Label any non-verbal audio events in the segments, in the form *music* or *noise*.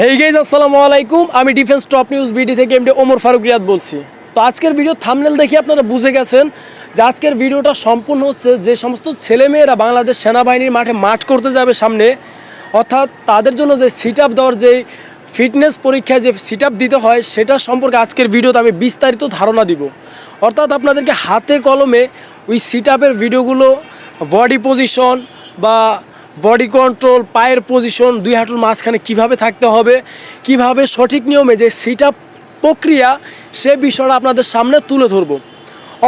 হেই gauge আসসালামু আলাইকুম। আমি ডিফেন্স টপ নিউজ বিডি থেকে এমডি ওমর ফারুক রিয়াদ বলছি। তো আজকের ভিডিও থামনেল দেখে আপনারা বুঝে গেছেন যে আজকের ভিডিওটা সম্পূর্ণ হচ্ছে যে সমস্ত ছেলেমেয়েরা বাংলাদেশ সেনাবাহিনীর মাঠে মাঠ করতে যাবে সামনে। অর্থাৎ তাদের জন্য যে সিট আপ দেওয়ার যে ফিটনেস পরীক্ষায় যে সিট দিতে হয়, সেটা সম্পর্কে আজকের ভিডিওতে আমি বিস্তারিত ধারণা দিব। অর্থাৎ আপনাদেরকে হাতে কলমে ওই সিট আপের ভিডিওগুলো বডি পজিশন বা বডি কন্ট্রোল, পায়ের পজিশন দুই হাঁটুর মাঝখানে কীভাবে থাকতে হবে, কীভাবে সঠিক নিয়মে যে সিট প্রক্রিয়া, সে বিষয়টা আপনাদের সামনে তুলে ধরবো।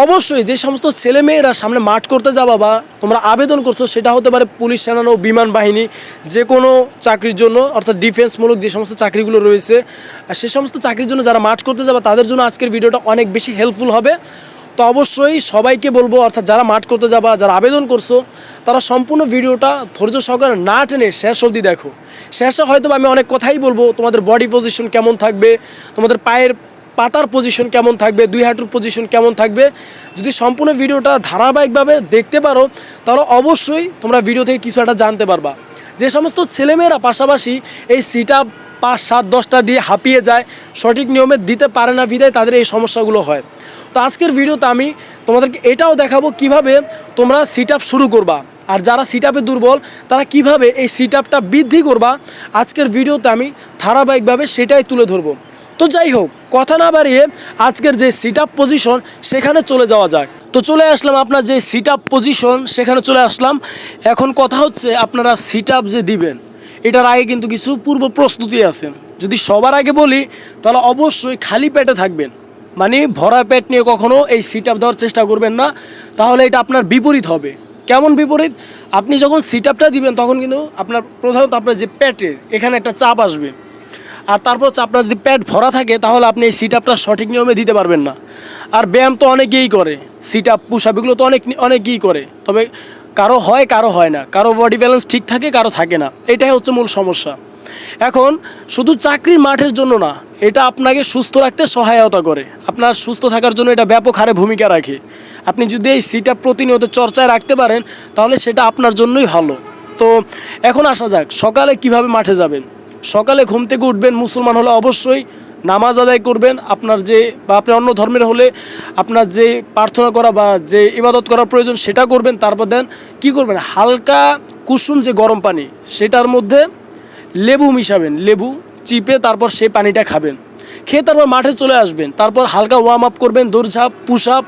অবশ্যই যে সমস্ত ছেলেমেয়েরা সামনে মাঠ করতে যাবা বা তোমরা আবেদন করছ, সেটা হতে পারে পুলিশ সেনা নৌ বিমান বাহিনী, যে কোনো চাকরির জন্য, অর্থাৎ ডিফেন্সমূলক যে সমস্ত চাকরিগুলো রয়েছে সে সমস্ত চাকরির জন্য যারা মাঠ করতে যাবে, তাদের জন্য আজকের ভিডিওটা অনেক বেশি হেল্পফুল হবে। তো অবশ্যই সবাইকে বলব, অর্থাৎ যারা মাঠ করতে যাবা, যারা আবেদন করছ, তারা সম্পূর্ণ ভিডিওটা ধৈর্য সহকারে না টেনে শেষ অবধি দেখো। শেষে হয়তো আমি অনেক কথাই বলব, তোমাদের বডি পজিশন কেমন থাকবে, তোমাদের পায়ের পাতার পজিশন কেমন থাকবে, দুই হাঁটুর পজিশন কেমন থাকবে, যদি সম্পূর্ণ ভিডিওটা ধারাবাহিকভাবে দেখতে পারো, তাহলে অবশ্যই তোমরা ভিডিও থেকে কিছু একটা জানতে পারবা। যে সমস্ত ছেলেমেয়েরা পাশাপাশি এই সিট আপ পাঁচ, সাত, দশটা দিয়ে হাঁপিয়ে যায়, সঠিক নিয়মে দিতে পারে না বিদায় তাদের এই সমস্যাগুলো হয়। তো আজকের ভিডিওতে আমি তোমাদেরকে এটাও দেখাবো কীভাবে তোমরা সিট শুরু করবা। আর যারা সিট আপে দুর্বল, তারা কীভাবে এই সিট আপটা বৃদ্ধি করবা, আজকের ভিডিওতে আমি ধারাবাহিকভাবে সেটাই তুলে ধরবো। তো যাই হোক, কথা না বাড়িয়ে আজকের যে সিট আপ পজিশন সেখানে চলে যাওয়া যাক। তো চলে আসলাম আপনার যে সিট আপ পজিশন সেখানে চলে আসলাম। এখন কথা হচ্ছে আপনারা সিট আপ যে দিবেন, এটার আগে কিন্তু কিছু পূর্ব প্রস্তুতি আছে। যদি সবার আগে বলি, তাহলে অবশ্যই খালি পেটে থাকবেন। মানে ভরা পেট নিয়ে কখনো এই সিট আপ দেওয়ার চেষ্টা করবেন না, তাহলে এটা আপনার বিপরীত হবে। কেমন বিপরীত? আপনি যখন সিট আপটা দিবেন, তখন কিন্তু আপনার প্রধানত আপনার যে পেটের, এখানে একটা চাপ আসবে। আর তারপর আপনার যদি পেট ভরা থাকে, তাহলে আপনি এই সিট আপটা সঠিক নিয়মে দিতে পারবেন না। আর ব্যায়াম তো অনেকেই করে সিট আপ পুশ আপ এগুলো তো অনেক, অনেকেই করে। তবে কারও হয় কারও হয় না। কারও বডি ব্যালেন্স ঠিক থাকে, কারও থাকে না। এটাই হচ্ছে মূল সমস্যা। এখন শুধু চাকরির মাঠের জন্য না, এটা আপনাকে সুস্থ রাখতে সহায়তা করে। আপনার সুস্থ থাকার জন্য এটা ব্যাপক হারে ভূমিকা রাখে। আপনি যদি এই সিট প্রতিনিয়ত চর্চায় রাখতে পারেন, তাহলে সেটা আপনার জন্যই ভালো। তো এখন আসা যাক, সকালে কীভাবে মাঠে যাবেন? সকালে ঘুম থেকে উঠবেন, মুসলমান হলে অবশ্যই নামাজ আদায় করবেন। আপনার যে বা আপনি অন্য ধর্মের হলে আপনার যে প্রার্থনা করা বা যে ইবাদত করার প্রয়োজন সেটা করবেন। তারপর দেন কি করবেন? হালকা কুসুম যে গরম পানি, সেটার মধ্যে লেবু মিশাবেন, লেবু চিপে তারপর সেই পানিটা খাবেন। খেয়ে তারপর মাঠে চলে আসবেন। তারপর হালকা ওয়ার্ম আপ করবেন, দৌড়ঝাঁপ পুশ আপ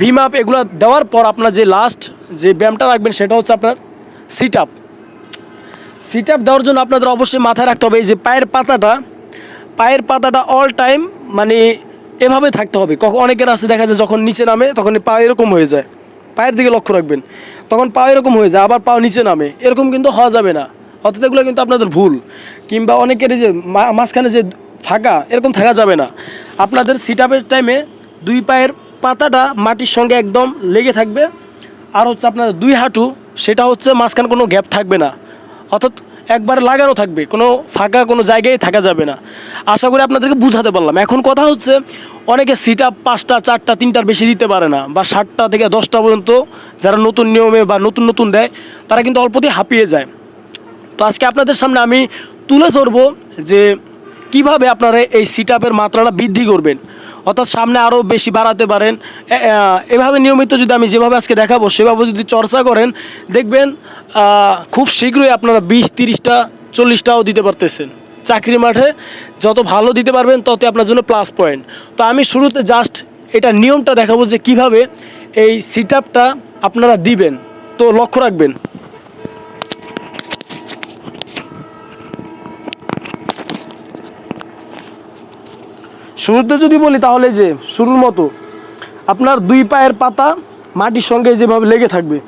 ভিম আপ এগুলো দেওয়ার পর আপনার যে লাস্ট যে ব্যায়ামটা রাখবেন সেটা হচ্ছে আপনার সিট আপ সিট আপ দেওয়ার জন্য আপনাদের অবশ্যই মাথায় রাখতে হবে, এই যে পায়ের পাতাটা পায়ের পাতাটা অল টাইম মানে এভাবে থাকতে হবে। কখন অনেকের আছে দেখা যায় যখন নিচে নামে তখন পা এরকম হয়ে যায়। পায়ের দিকে লক্ষ্য রাখবেন। তখন পা এরকম হয়ে যায়, আবার পাও নিচে নামে। এরকম কিন্তু হওয়া যাবে না। অর্থাৎ এগুলো কিন্তু আপনাদের ভুল। কিংবা অনেকের যে মাঝখানে যে ফাঁকা, এরকম থাকা যাবে না। আপনাদের সিট আপের টাইমে দুই পায়ের পাতাটা মাটির সঙ্গে একদম লেগে থাকবে। আর হচ্ছে আপনার দুই হাঁটু, সেটা হচ্ছে মাঝখানে কোনো গ্যাপ থাকবে না। অর্থাৎ একবার লাগানো থাকবে, কোনো ফাঁকা কোনো জায়গায় থাকা যাবে না। আশা করি আপনাদেরকে বুঝাতে পারলাম। এখন কথা হচ্ছে, অনেকে সিট আপ পাঁচটা, চারটা, তিনটার বেশি দিতে পারে না, বা সাতটা থেকে দশটা পর্যন্ত যারা নতুন নিয়মে বা নতুন নতুন দেয়, তারা কিন্তু অল্পতেই হাঁপিয়ে যায়। তো আজকে আপনাদের সামনে আমি তুলে ধরবো যে কীভাবে আপনারা এই সিট মাত্রাটা বৃদ্ধি করবেন। অর্থাৎ সামনে আরও বেশি বাড়াতে পারেন। এভাবে নিয়মিত যদি আমি যেভাবে আজকে দেখাবো, সেভাবে যদি চর্চা করেন, দেখবেন খুব শীঘ্রই আপনারা বিশ, তিরিশটা, চল্লিশটাও দিতে পারতেছেন। চাকরি মাঠে যত ভালো দিতে পারবেন তত আপনার জন্য প্লাস পয়েন্ট তো আমি শুরুতে জাস্ট এটা নিয়মটা দেখাবো যে কীভাবে এই সিট আপনারা দিবেন। তো লক্ষ্য রাখবেন। শুরুতে যদি বলি তাহলে যে শুরুর মতো, আপনার দুই পায়ের পাতা মাটির সঙ্গে যেভাবে লেগে থাকবে,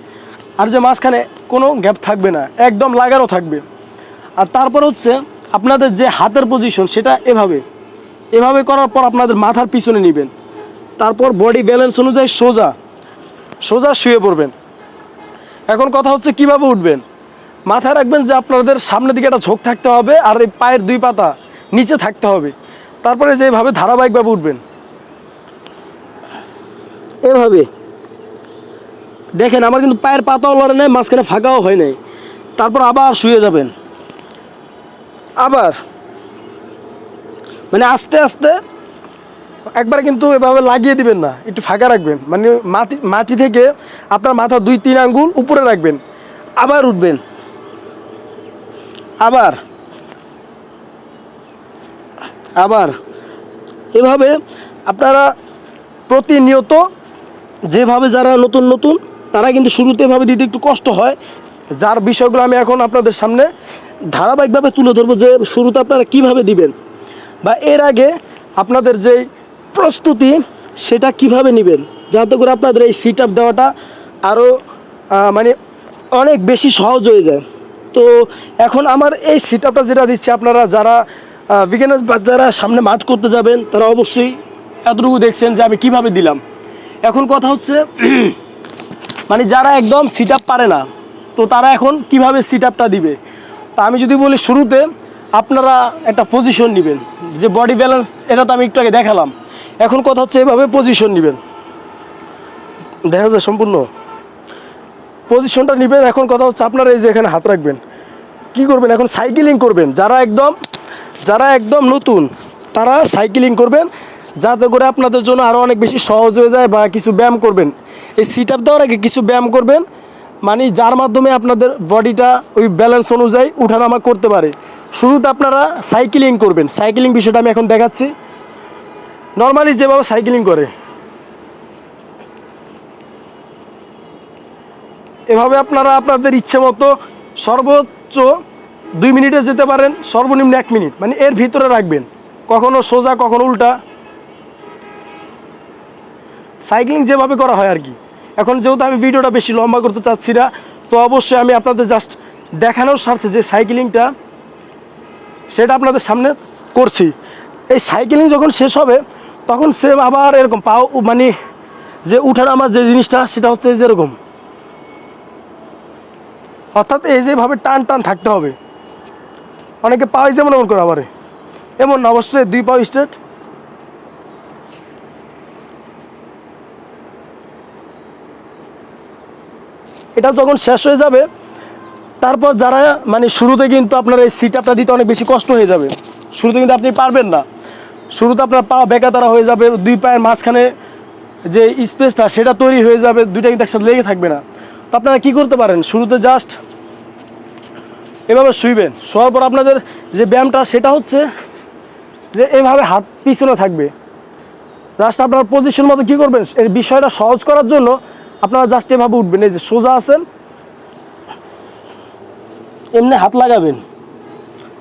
আর যে মাঝখানে কোনো গ্যাপ থাকবে না, একদম লাগানো থাকবে। আর তারপর হচ্ছে আপনাদের যে হাতের পজিশন সেটা এভাবে এভাবে করার পর আপনাদের মাথার পিছনে নেবেন। তারপর বডি ব্যালেন্স অনুযায়ী সোজা সোজা শুয়ে পড়বেন। এখন কথা হচ্ছে কীভাবে উঠবেন? মাথায় রাখবেন যে আপনাদের সামনের দিকে একটা ঝোঁক থাকতে হবে আর এই পায়ের দুই পাতা নিচে থাকতে হবে। তারপরে যেভাবে ধারাবাহিকভাবে উঠবেন। এভাবে। দেখেন, আমার কিন্তু পায়ের পাতাও লড়ে নাই, মাঝখানে ফাঁকাও হয় নাই। তারপর আবার শুয়ে যাবেন। আবার। মানে আস্তে আস্তে একবার কিন্তু এভাবে লাগিয়ে দিবেন না, একটু ফাঁকা রাখবেন। মানে মাটি মাটি থেকে আপনার মাথা দুই, তিন আঙ্গুল উপরে রাখবেন। আবার উঠবেন। আবার। আবার এভাবে আপনারা প্রতিনিয়ত যেভাবে যারা নতুন নতুন, তারা কিন্তু শুরুতে এভাবে দিতে একটু কষ্ট হয়। যার বিষয়গুলো আমি এখন আপনাদের সামনে ধারাবাহিকভাবে তুলে ধরবো যে শুরুতে আপনারা কীভাবে দিবেন বা এর আগে আপনাদের যে প্রস্তুতি, সেটা কীভাবে নেবেন, যাতে করে আপনাদের এই সিট আপ দেওয়াটা আরও মানে অনেক বেশি সহজ হয়ে যায়। তো এখন আমার এই সিট আপটা যেটা দিচ্ছি আপনারা যারা বিজ্ঞানের যারা সামনে মাঠ করতে যাবেন, তারা অবশ্যই এতটুকু দেখছেন যে আমি কীভাবে দিলাম। এখন কথা হচ্ছে মানে যারা একদম সিট পারে না, তো তারা এখন কীভাবে সিট আপটা দিবে? তা আমি যদি বলি শুরুতে, আপনারা একটা পজিশন নেবেন, যে বডি ব্যালেন্স এটা তো আমি একটু আগে দেখালাম। এখন কথা হচ্ছে এভাবে পজিশন নেবেন। দেখা যায় সম্পূর্ণ। পজিশনটা নেবেন, এখন কথা হচ্ছে আপনারা এই যে এখানে হাত রাখবেন। কি করবেন? এখন সাইকেলিং করবেন। যারা একদম যারা একদম নতুন, তারা সাইকেলিং করবেন, যাতে করে আপনাদের জন্য আরও অনেক বেশি সহজ হয়ে যায় বা কিছু ব্যায়াম করবেন। এই সিট আপ দেওয়ার আগে কিছু ব্যায়াম করবেন মানে যার মাধ্যমে আপনাদের বডিটা ওই ব্যালেন্স অনুযায়ী উঠানামা করতে পারে। শুরুতে আপনারা সাইকেলিং করবেন। সাইকেলিং বিষয়টা আমি এখন দেখাচ্ছি। নর্মালি যেভাবে সাইকেলিং করে, এভাবে আপনারা আপনাদের ইচ্ছে মতো সর্বোচ্চ দুই মিনিটে যেতে পারেন, সর্বনিম্ন এক মিনিট। মানে এর ভিতরে রাখবেন। কখনো সোজা, কখনো উল্টা। সাইক্লিং যেভাবে করা হয় আর কি। এখন যেহেতু আমি ভিডিওটা বেশি লম্বা করতে চাচ্ছি না, তো অবশ্যই আমি আপনাদের জাস্ট দেখানোর স্বার্থে যে সাইক্লিংটা, সেটা আপনাদের সামনে করছি। এই সাইকেলিং যখন শেষ হবে, তখন সেম আবার এরকম পাও মানে যে উঠার আমার যে জিনিসটা, সেটা হচ্ছে যেরকম অর্থাৎ এই যেভাবে টান টান থাকতে হবে। অনেকে পাওয়াই যেমন এমন করে আবার। এমন অবশ্যই দুই পাও স্ট্রেট এটা যখন শেষ হয়ে যাবে, তারপর যারা মানে শুরুতে কিন্তু আপনার এই সিট আপটা দিতে অনেক বেশি কষ্ট হয়ে যাবে। শুরুতে কিন্তু আপনি পারবেন না। শুরুতে আপনার পা বেকাতারা হয়ে যাবে, দুই পায়ের মাঝখানে যে স্পেসটা সেটা তৈরি হয়ে যাবে, দুইটা কিন্তু একসাথে লেগে থাকবে না। তো আপনারা কী করতে পারেন? শুরুতে জাস্ট এভাবে শুইবেন। শোয়ার পর আপনাদের যে ব্যায়ামটা, সেটা হচ্ছে যে এভাবে হাত পিছনে থাকবে। জাস্ট আপনার পজিশন মতো কী করবেন, এর বিষয়টা সহজ করার জন্য আপনারা জাস্ট এভাবে উঠবেন। এই যে সোজা আছেন, এমনি হাত লাগাবেন।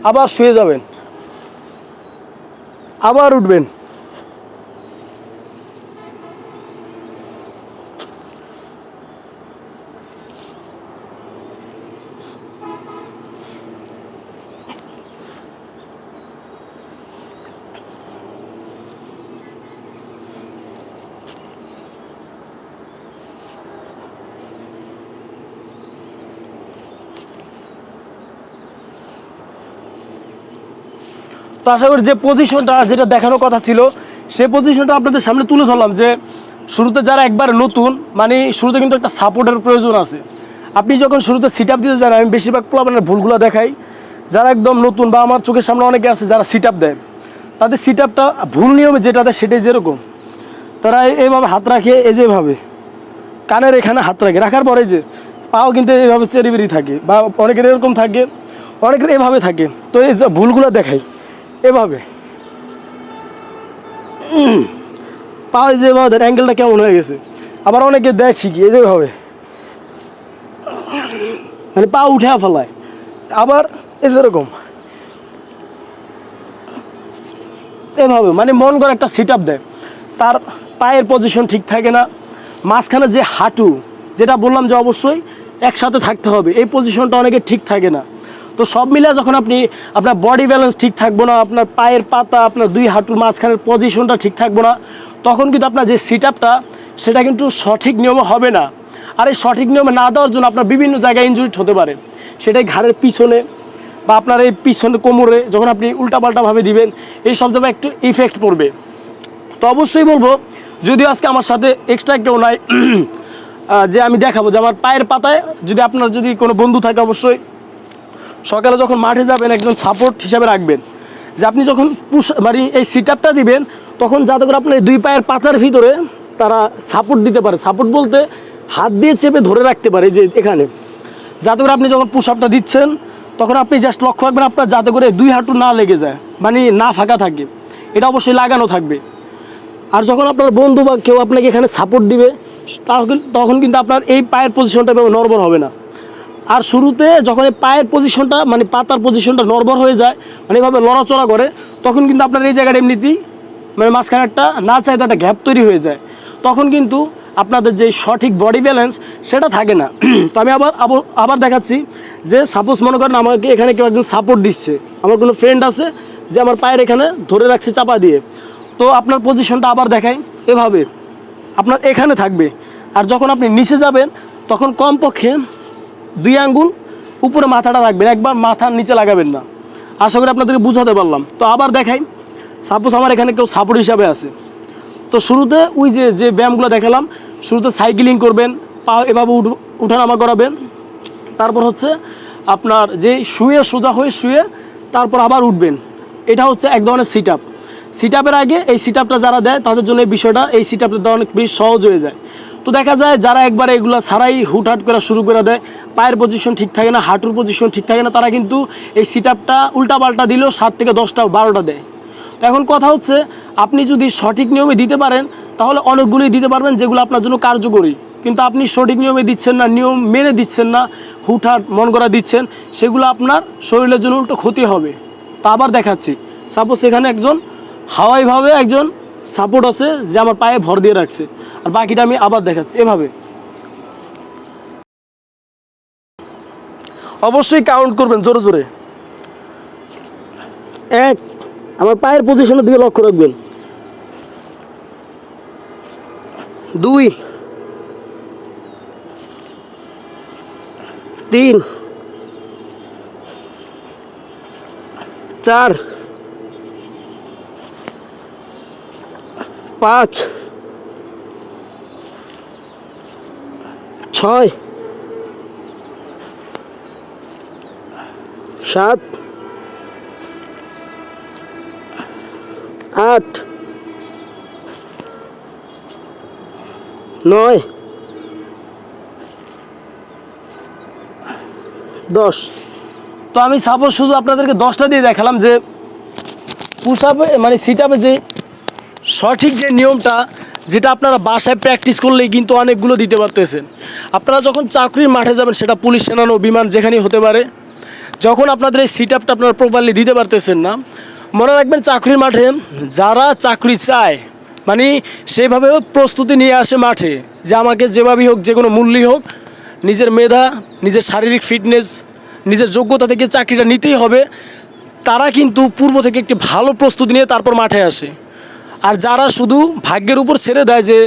আবার শুয়ে যাবেন। আবার উঠবেন। তো আশা করি যে পজিশনটা যেটা দেখানোর কথা ছিল, সেই পজিশনটা আপনাদের সামনে তুলে ধরলাম যে শুরুতে যারা একবার নতুন মানে শুরুতে কিন্তু একটা সাপোর্টের প্রয়োজন আছে। আপনি যখন শুরুতে সিট আপ দিতে যান, আমি বেশিরভাগ প্লাবনের ভুলগুলো দেখাই। যারা একদম নতুন বা আমার চোখের সামনে অনেকে আছে যারা সিট আপ দেয়, তাদের সিট আপটা ভুল নিয়মে যেটা দেয় সেটাই যেরকম। তারা এইভাবে হাত রাখে, এই যেভাবে কানের এখানে হাত রাখে। রাখার পরে যে পাও কিন্তু এইভাবে চেরিবেরি থাকে বা অনেকের এরকম থাকে, অনেকের এভাবে থাকে। তো এই যে ভুলগুলো দেখাই। এভাবে। উম, পা এই যে এভাবে অ্যাঙ্গেলটা কেমন হয়ে গেছে? আবার অনেকে দেখ শিখি এই যেভাবে মানে পা উঠে ফেলায়। আবার এই যেরকম এভাবে মানে মন করে একটা সিট আপ দেয়। তার পায়ের পজিশন ঠিক থাকে না। মাঝখানে যে হাঁটু যেটা বললাম যে অবশ্যই একসাথে থাকতে হবে। এই পজিশনটা অনেকে ঠিক থাকে না। তো সব মিলে যখন আপনি আপনার বডি ব্যালেন্স ঠিক থাকব না, আপনার পায়ের পাতা, আপনার দুই হাঁটুর মাঝখানের পজিশনটা ঠিক থাকব না, তখন কিন্তু আপনার যে সিট আপটা সেটা কিন্তু সঠিক নিয়মে হবে না। আর এই সঠিক নিয়মে না দেওয়ার জন্য আপনার বিভিন্ন জায়গায় ইনজুরি হতে পারে। সেটাই ঘাড়ের পিছনে বা আপনার এই পিছনে কোমরে যখন আপনি উল্টাপাল্টাভাবে দিবেন, এই সব জায়গায় একটু ইফেক্ট পড়বে। তো অবশ্যই বলব, যদিও আজকে আমার সাথে এক্সট্রা কেউ নাই *clears throat* যে আমি দেখাবো যে আমার পায়ের পাতায় যদি আপনার যদি কোনো বন্ধু থাকে অবশ্যই সকালে যখন মাঠে যাবেন, একজন সাপোর্ট হিসাবে রাখবেন। যে আপনি যখন পুশ মানে এই সিট আপটা দিবেন, তখন যাতে করে আপনার দুই পায়ের পাতার ভিতরে তারা সাপোর্ট দিতে পারে। সাপোর্ট বলতে হাত দিয়ে চেপে ধরে রাখতে পারে যে এখানে। যাতে করে আপনি যখন পুশ আপটা দিচ্ছেন, তখন আপনি জাস্ট লক্ষ্য রাখবেন আপনার যাতে করে দুই হাঁটু না লেগে যায় মানে না ফাঁকা থাকে। এটা অবশ্যই লাগানো থাকবে। আর যখন আপনার বন্ধু বা কেউ আপনাকে এখানে সাপোর্ট দিবে তখন কিন্তু আপনার এই পায়ের পজিশনটা নর্বল হবে না। আর শুরুতে যখন এই পায়ের পজিশনটা মানে পাতার পজিশনটা নর্বল হয়ে যায় মানে এভাবে লড়াচড়া করে, তখন কিন্তু আপনার এই জায়গাটা এমনিতেই মানে মাঝখানে একটা না চাইতে একটা গ্যাপ তৈরি হয়ে যায়। তখন কিন্তু আপনাদের যে সঠিক বডি ব্যালেন্স সেটা থাকে না। *clears throat* তো আমি আবার আবার আবার দেখাচ্ছি যে সাপোজ মনে করেন আমাকে এখানে কেউ একজন সাপোর্ট দিচ্ছে। আমার কোনো ফ্রেন্ড আছে যে আমার পায়ের এখানে ধরে রাখছে চাপা দিয়ে। তো আপনার পজিশনটা আবার দেখাই, এভাবে। আপনার এখানে থাকবে। আর যখন আপনি নিচে যাবেন, তখন কমপক্ষে দুই আঙ্গুল, উপরে মাথাটা রাখবেন, একবার মাথার নিচে লাগাবেন না। আশা করি আপনাদেরকে বুঝাতে পারলাম। তো আবার দেখাই সাপোজ আমার এখানে কেউ সাপোর্ট হিসাবে আছে। তো শুরুতে ওই যে যে ব্যায়ামগুলো দেখালাম, শুরুতে সাইকেলিং করবেন, পা এভাবে উঠ, উঠানামা করাবেন। তারপর হচ্ছে আপনার যে শুয়ে, সোজা হয়ে শুয়ে তারপর আবার উঠবেন। এটা হচ্ছে এক ধরনের সিট আপ সিট আপের আগে এই সিট আপটা যারা দেয়, তাদের জন্য এই বিষয়টা, এই সিট আপটা দেওয়া অনেক বেশি সহজ হয়ে যায়। তো দেখা যায় যারা একবার এগুলো ছাড়াই হুটহাট করা শুরু করে দেয়, পায়ের পজিশন ঠিক থাকে না, হাঁটুর পজিশন ঠিক থাকে না, তারা কিন্তু এই সিট আপটা উল্টাপাল্টা দিলেও সাত থেকে দশটা, বারোটা দেয়। তো এখন কথা হচ্ছে, আপনি যদি সঠিক নিয়মে দিতে পারেন, তাহলে অনেকগুলোই দিতে পারবেন যেগুলো আপনার জন্য কার্যকরী। কিন্তু আপনি সঠিক নিয়মে দিচ্ছেন না, নিয়ম মেনে দিচ্ছেন না, হুটহাট মন করা দিচ্ছেন, সেগুলো আপনার শরীরের জন্য উল্টো ক্ষতি হবে। তা আবার দেখাচ্ছি। সাপোজ এখানে একজন হাওয়াইভাবে একজন সাপোর্ট আছে যে আমার পায়ে ভর দিয়ে রাখছে। আর বাকিটা আমি আবার দেখাচ্ছি। এভাবে। অবশ্যই কাউন্ট করবেন জোরে জোরে। এক, আমার পায়ের পজিশনের দিকে লক্ষ্য রাখবেন। দুই, তিন, চার পাঁচ, ছয়, সাত, আট, নয়, দশ। তো আমি সাপোজ শুধু আপনাদেরকে দশটা দিয়ে দেখালাম যে আপে মানে সিট আপে যে সঠিক যে নিয়মটা, যেটা আপনারা বাসায় প্র্যাকটিস করলেই কিন্তু অনেকগুলো দিতে পারতেছেন। আপনারা যখন চাকরির মাঠে যাবেন, সেটা পুলিশ, সেনানো, বিমান, যেখানেই হতে পারে, যখন আপনাদের এই সিট আপটা আপনারা প্রপারলি দিতে পারতেছেন না, মনে রাখবেন চাকরির মাঠে যারা চাকরি চায় মানে সেভাবে প্রস্তুতি নিয়ে আসে মাঠে, যে আমাকে যেভাবেই হোক, যে কোনো মূল্যই হোক, নিজের মেধা, নিজের শারীরিক ফিটনেস নিজের যোগ্যতা থেকে চাকরিটা নিতেই হবে, তারা কিন্তু পূর্ব থেকে একটি ভালো প্রস্তুতি নিয়ে তারপর মাঠে আসে। আর যারা শুধু ভাগ্যের উপর ছেড়ে দেয় যে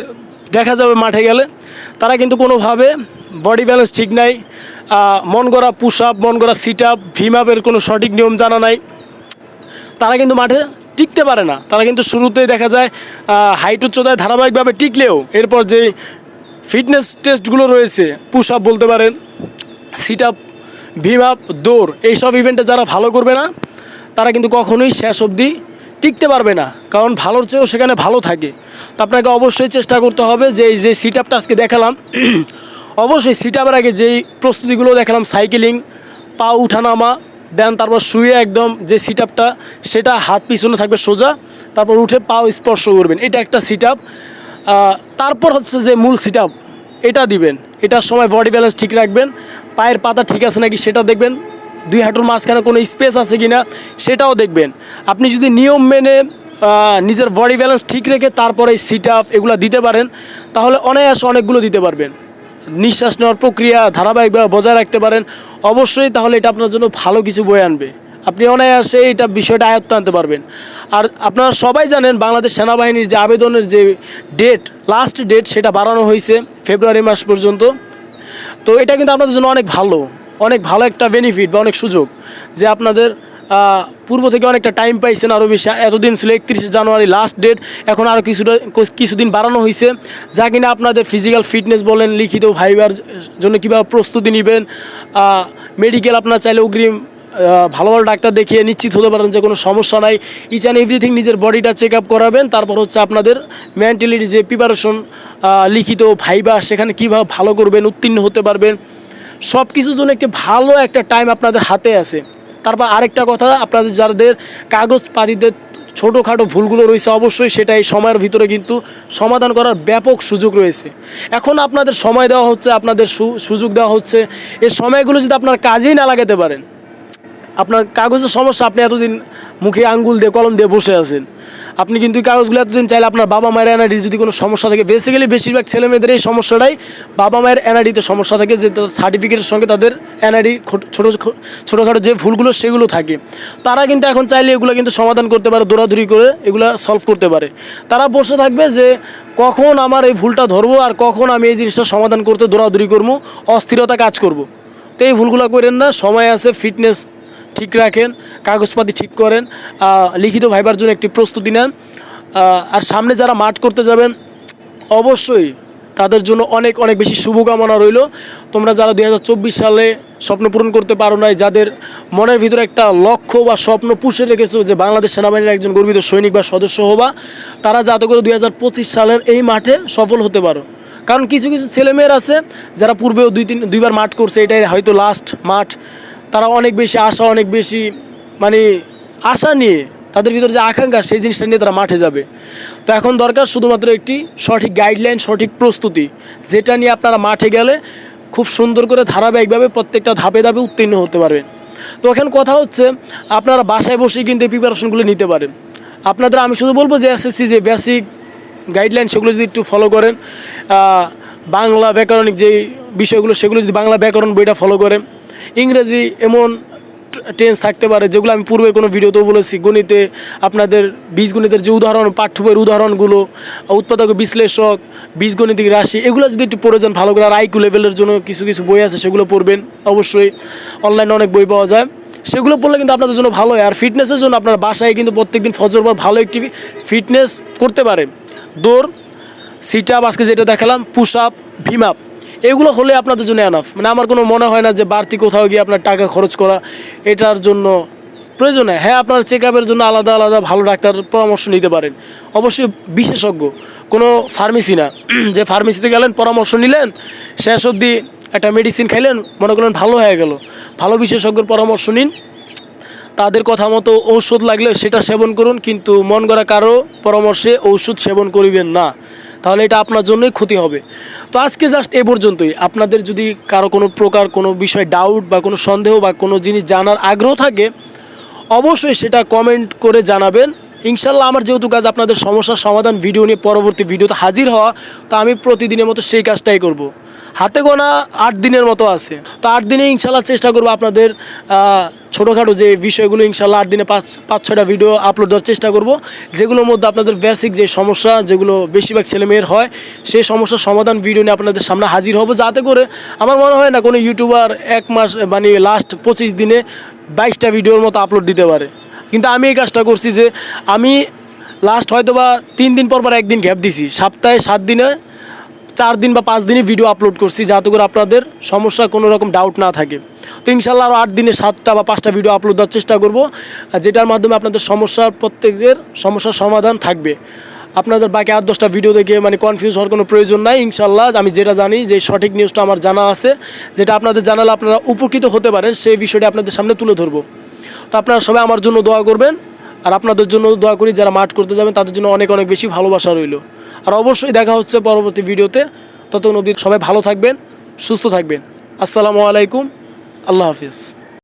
দেখা যাবে মাঠে গেলে, তারা কিন্তু কোনোভাবে বডি ব্যালেন্স ঠিক নাই মন গড়া পুশ আপ মন গড়া সিট আপ ভিম আপের কোনো সঠিক নিয়ম জানা নাই। তারা কিন্তু মাঠে টিকতে পারে না। তারা কিন্তু শুরুতেই দেখা যায় হাইট উচ্চতায় ধারাবাহিকভাবে টিকলেও, এরপর যে ফিটনেস টেস্টগুলো রয়েছে পুশ আপ বলতে পারেন সিট আপ ভিম আপ দৌড়, এইসব ইভেন্টে যারা ভালো করবে না, তারা কিন্তু কখনোই শেষ অবধি টিকতে পারবে না, কারণ ভালোর চেয়েও সেখানে ভালো থাকে। তো আপনাকে অবশ্যই চেষ্টা করতে হবে যে এই যে সিট আপটা আজকে দেখালাম, *clears throat* অবশ্যই সিট আপের আগে যেই প্রস্তুতিগুলো দেখালাম সাইকেলিং পা উঠানামা দেন তারপর শুয়ে একদম যে সিট আপটা সেটা হাত পিছনে থাকবে সোজা, তারপর উঠে পাও স্পর্শ করবেন। এটা একটা সিট আপ তারপর হচ্ছে যে মূল সিট আপ এটা দিবেন। এটার সময় বডি ব্যালেন্স ঠিক রাখবেন। পায়ের পাতা ঠিক আছে নাকি সেটা দেখবেন। দুই হাঁটুর মাঝখানে কোনো স্পেস আছে কি না সেটাও দেখবেন। আপনি যদি নিয়ম মেনে নিজের বডি ব্যালেন্স ঠিক রেখে তারপরে সিট আপ এগুলো দিতে পারেন, তাহলে অনায়াসে অনেকগুলো দিতে পারবেন। নিঃশ্বাস নেওয়ার প্রক্রিয়া ধারাবাহিকভাবে বজায় রাখতে পারেন। অবশ্যই তাহলে এটা আপনার জন্য ভালো কিছু বয়ে আনবে। আপনি অনায়াসে এটা বিষয়টা আয়ত্ত আনতে পারবেন। আর আপনারা সবাই জানেন বাংলাদেশ সেনাবাহিনীর যে আবেদনের যে ডেট লাস্ট ডেট সেটা বাড়ানো হয়েছে ফেব্রুয়ারি মাস পর্যন্ত। তো এটা কিন্তু আপনাদের জন্য অনেক ভালো। অনেক ভালো একটা বেনিফিট বা অনেক সুযোগ যে আপনাদের পূর্ব থেকে অনেকটা টাইম পাইছেন আরও বেশি। এতদিন ছিল একত্রিশে জানুয়ারি লাস্ট ডেট এখন আরও কিছুটা কিছুদিন বাড়ানো হয়েছে যা কিনা আপনাদের ফিজিক্যাল ফিটনেস বলেন, লিখিত ভাইবার জন্য কীভাবে প্রস্তুতি নেবেন মেডিকেল আপনার চাইলে অগ্রিম ভালো ভালো ডাক্তার দেখিয়ে নিশ্চিত হতে পারেন যে কোনো সমস্যা নাই। ইচ অ্যান্ড এভরিথিং নিজের বডিটা চেক আপ করাবেন, তারপর হচ্ছে আপনাদের মেন্টালিটি যে প্রিপারেশন লিখিত ভাইবা সেখানে কীভাবে ভালো করবেন, উত্তীর্ণ হতে পারবেন। সব কিছুর জন্য একটি ভালো একটা টাইম আপনাদের হাতে আছে। তারপর আরেকটা কথা, আপনাদের যাদের কাগজ পাতিতে ছোটোখাটো ভুলগুলো রয়েছে, অবশ্যই সেটা এই সময়ের ভিতরে কিন্তু সমাধান করার ব্যাপক সুযোগ রয়েছে। এখন আপনাদের সময় দেওয়া হচ্ছে, আপনাদের সুযোগ দেওয়া হচ্ছে। এই সময়গুলো যদি আপনার কাজেই না লাগাতে পারেন আপনার কাগজের সমস্যা, আপনি এতদিন মুখে আঙ্গুল দিয়ে, কলম দিয়ে বসে আছেন। আপনি কিন্তু কাগজগুলো এতদিন চাইলে আপনার বাবা মায়ের এনআইডির যদি কোনো সমস্যা থাকে বেসিক্যালি বেশিরভাগ ছেলে মেয়েদের এই সমস্যাটাই বাবা মায়ের এনআইডিতে সমস্যা থাকে, যে তাদের সার্টিফিকেটের সঙ্গে তাদের এনআইডি ছোটো ছোটোখাটো যে ভুলগুলো সেগুলো থাকে। তারা কিন্তু এখন চাইলে এগুলো কিন্তু সমাধান করতে পারে, দৌড়াদৌড়ি করে এগুলো সলভ করতে পারে। তারা বসে থাকবে যে কখন আমার এই ভুলটা ধরবো আর কখন আমি এই জিনিসটা সমাধান করতে, দৌড়াদৌড়ি করব, অস্থিরতা কাজ করব। তো এই ভুলগুলো করেন না, সময় আছে ফিটনেস ঠিক রাখেন, কাগজপাতি ঠিক করেন লিখিত ভাইবার জন্য একটি প্রস্তুতি নেন আর সামনে যারা মাঠ করতে যাবেন, অবশ্যই তাদের জন্য অনেক অনেক বেশি শুভকামনা রইল। তোমরা যারা দুই হাজার চব্বিশ সালে স্বপ্ন পূরণ করতে পারো নাই, যাদের মনের ভিতরে একটা লক্ষ্য বা স্বপ্ন পুষে রেখেছো যে বাংলাদেশ সেনাবাহিনীর একজন গর্বিত সৈনিক বা সদস্য হবা, তারা যাতে করে দুই হাজার পঁচিশ সালের এই মাঠে সফল হতে পারো। কারণ কিছু কিছু ছেলেমেয়ের আছে, যারা পূর্বেও দুই, তিন, দুইবার মাঠ করছে, এটাই হয়তো লাস্ট মাঠ। তারা অনেক বেশি আশা, অনেক বেশি মানে আশা নিয়ে তাদের ভিতরে যে আকাঙ্ক্ষা, সেই জিনিসটা নিয়ে তারা মাঠে যাবে। তো এখন দরকার শুধুমাত্র একটি সঠিক গাইডলাইন সঠিক প্রস্তুতি, যেটা নিয়ে আপনারা মাঠে গেলে খুব সুন্দর করে ধারাবাহিকভাবে প্রত্যেকটা ধাপে ধাপে উত্তীর্ণ হতে পারবেন। তো এখন কথা হচ্ছে, আপনারা বাসায় বসেই কিন্তু এই প্রিপারেশনগুলো নিতে পারেন। আপনাদের আমি শুধু বলব যে এসএসসি যে বেসিক গাইডলাইন সেগুলো যদি একটু ফলো করেন বাংলা ব্যাকরণিক যে বিষয়গুলো, সেগুলো যদি বাংলা ব্যাকরণ বইটা ফলো করেন ইংরেজি এমন টেন্স থাকতে পারে, যেগুলো আমি পূর্বের কোনো ভিডিওতেও বলেছি। গণিতে আপনাদের বীজগণিতের যে উদাহরণ পাঠ্য বইয়ের উদাহরণগুলো, উৎপাদক বিশ্লেষক, বীজগণিতিক রাশি, এগুলো যদি একটু পড়ে যান ভালো করে। আর আইকু লেভেলের জন্য কিছু কিছু বই আছে, সেগুলো পড়বেন। অবশ্যই অনলাইনে অনেক বই পাওয়া যায়। সেগুলো পড়লে কিন্তু আপনাদের জন্য ভালো হয়। আর ফিটনেসের জন্য আপনার বাসায় কিন্তু প্রত্যেকদিন ফজর পর ভালো একটি ফিটনেস করতে পারে। দৌড় সিট আপ আজকে যেটা দেখালাম পুশ আপ ভিম আপ এগুলো হলে আপনাদের জন্য এনাফ মানে আমার কোনো মনে হয় না যে বাড়তি কোথাও গিয়ে আপনার টাকা খরচ করা এটার জন্য প্রয়োজন হয় হ্যাঁ আপনার চেক আপের জন্য আলাদা আলাদা ভালো ডাক্তার পরামর্শ নিতে পারেন। অবশ্যই বিশেষজ্ঞ, কোনো ফার্মেসি না। *clears throat* যে ফার্মেসিতে গেলেন, পরামর্শ নিলেন, শেষ অবধি একটা মেডিসিন খাইলেন, মনে করলেন ভালো হয়ে গেল। ভালো বিশেষজ্ঞর পরামর্শ নিন। তাদের কথা মতো ঔষধ লাগলে সেটা সেবন করুন, কিন্তু মন গড়া কারও পরামর্শে ঔষধ সেবন করিবেন না। তাহলে এটা আপনার জন্যই ক্ষতি হবে। তো আজকে জাস্ট এ পর্যন্তই। আপনাদের যদি কারও কোনো প্রকার কোনো বিষয় ডাউট বা কোনো সন্দেহ বা কোনো জিনিস জানার আগ্রহ থাকে, অবশ্যই সেটা কমেন্ট করে জানাবেন। ইনশাল্লাহ আমার যেহেতু কাজ আপনাদের সমস্যার সমাধান ভিডিও নিয়ে পরবর্তী ভিডিওতে হাজির হওয়া, তো আমি প্রতিদিনের মতো সেই কাজটাই করব। হাতে গোনা আট দিনের মতো আছে। তো আট দিনে ইনশাল্লাহ চেষ্টা করব আপনাদের ছোটোখাটো যে বিষয়গুলো ইনশাল্লাহ আট দিনে পাঁচ পাঁচ, ছয়টা ভিডিও আপলোড দেওয়ার চেষ্টা করব। যেগুলোর মধ্যে আপনাদের বেসিক যে সমস্যা, যেগুলো বেশিরভাগ ছেলেমেয়ের হয়, সেই সমস্যার সমাধান ভিডিও নিয়ে আপনাদের সামনে হাজির হব। যাতে করে আমার মনে হয় না কোনো ইউটিউবার এক মাস মানে লাস্ট পঁচিশ দিনে বাইশটা ভিডিওর মতো আপলোড দিতে পারে। কিন্তু আমি এই কাজটা করছি যে, আমি লাস্ট হয়তো বা তিন দিন পর পর একদিন গ্যাপ দিছি। সপ্তাহে সাত দিনে চার দিন বা পাঁচ দিনই ভিডিও আপলোড করছি যাতে করে আপনাদের সমস্যা কোনো রকম ডাউট না থাকে। তো ইনশাল্লাহ আরও আট দিনে সাতটা বা পাঁচটা ভিডিও আপলোড দেওয়ার চেষ্টা করব যেটার মাধ্যমে আপনাদের সমস্যার প্রত্যেকের সমস্যার সমাধান থাকবে। আপনাদের বাকি আট দশটা ভিডিও দেখে মানে কনফিউজ হওয়ার কোনো প্রয়োজন নাই, ইনশাল্লাহ আমি যেটা জানি যে সঠিক নিউজটা আমার জানা আছে, যেটা আপনাদের জানালে আপনারা উপকৃত হতে পারেন, সেই বিষয়টি আপনাদের সামনে তুলে ধরবো। তো আপনারা সবাই আমার জন্য দোয়া করবেন। আর আপনাদের জন্য দোয়া করি, যারা মাঠ করতে যাবেন, তাদের জন্য অনেক অনেক বেশি ভালোবাসা রইল। আর অবশ্যই দেখা হচ্ছে পরবর্তী ভিডিওতে। তত অবধি সবাই ভালো থাকবেন, সুস্থ থাকবেন। আসসালামু আলাইকুম, আল্লাহ হাফিজ।